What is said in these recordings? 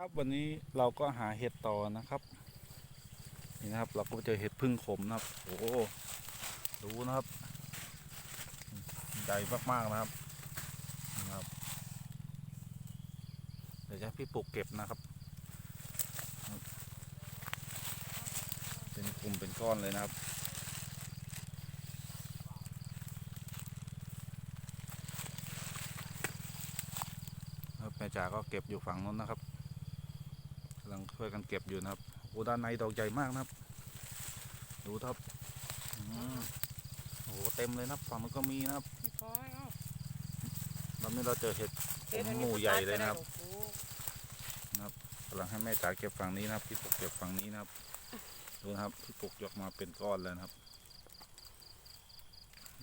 ครับวันนี้เราก็หาเห็ดต่อนะครับ นี่นะครับ เราก็เจอเห็ดพึ่งขมนะครับ โอ้ดูนะครับใหญ่มากๆนะครับนะครับ เดี๋ยวจะพี่ปลูกเก็บนะครับ เป็นกลุ่มเป็นก้อนเลยนะครับแม่จ๋าก็เก็บอยู่ฝั่งนู้นนะครับำลังช่วยกันเก็บอยู่นะครับโอ้ด้านในดอกใหญ่มากนะครับ ดูครับโอ้โหเต็มเลยนะฝั่งนู้นก็มีนะครับเอ้าตอนนี้เราเจอเห็ดหมูใหญ่เลยนะครับโอ้โหกำลังให้แม่จ๋าเก็บฝั่งนี้นะครับพี่ปลูกเก็บฝั่งนี้นะครับดูนะครับพี่ปลูกยกมาเป็นก้อนแล้วนะครับ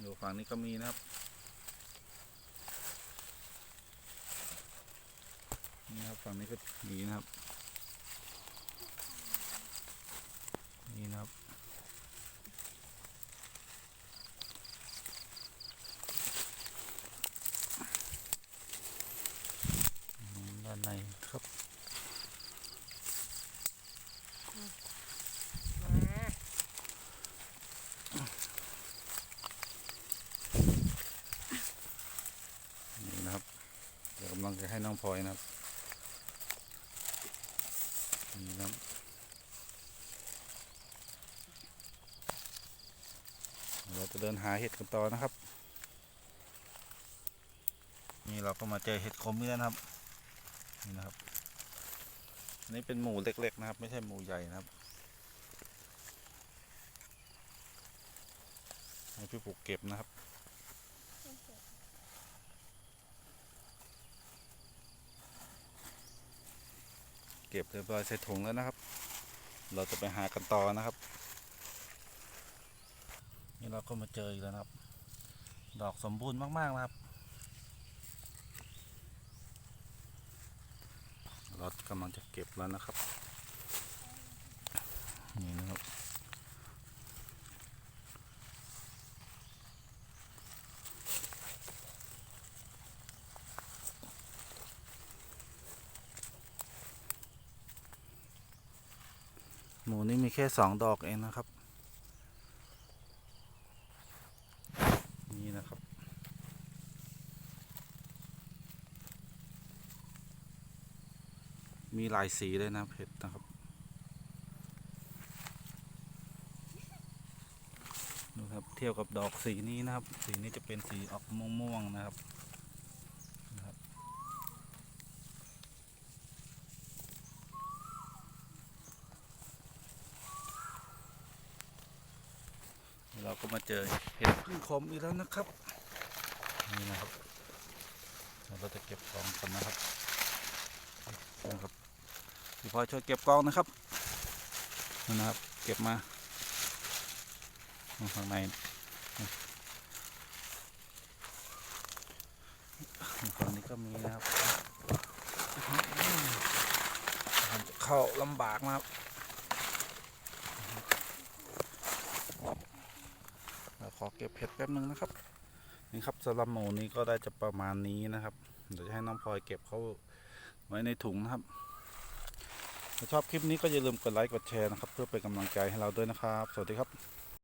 ดูฝั่งนี้ก็มีนะครับนี่ครับฝั่งนี้ก็มีนะครับ นี่นะครับ ด้านในครับนี่นะครับ เดี๋ยวกำลังจะให้น้องพลอยนะครับนี่นะครับ เราจะเดินหาเห็ดกันต่อนะครับ นี่เราก็มาเจอเห็ดคมนี่แล้วนะครับ นี่นะครับอันนี้เป็นหมูเล็ก ๆ นะครับ ไม่ใช่หมูใหญ่นะครับให้พี่ปลูกเก็บนะครับเก็บเรียบร้อยใส่ถุงแล้วนะครับ เราจะไปหากันต่อนะครับ นี่เราก็มาเจออีกแล้วนะครับ ดอกสมบูรณ์มากๆนะครับ เรากำลังจะเก็บแล้วนะครับ นี่นะครับหมูนี่มีแค่สองดอกเองนะครับ นี่นะครับ มีหลายสีเลยนะเพชรนะครับดูครับเทียบกับดอกสีนี้นะครับ สีนี้จะเป็นสีออกม่วงๆนะครับ เราก็มาเจอเห็ดพึ่งขมอีกแล้วนะครับ นี่นะครับ เราก็จะเก็บกองกันนะครับนะครับพี่พลอยช่วยเก็บกองนะครับนี่นะครับ เก็บมาข้างในฝั่งนี้ก็มีนะครับมันจะเข้าลำบากนะครับ เราข อเก็บเห็ดแป๊บนึงนะครับ นี่ครับสลัมหมูนี้ก็ได้จะประมาณนี้นะครับ เดี๋ยวจะให้น้องพลอยเก็บเขาไว้ในถุงนะครับ ถ้าชอบคลิปนี้ก็อย่าลืมกดไลค์กดแชร์นะครับ เพื่อเป็นกำลังใจให้เราด้วยนะครับ สวัสดีครับ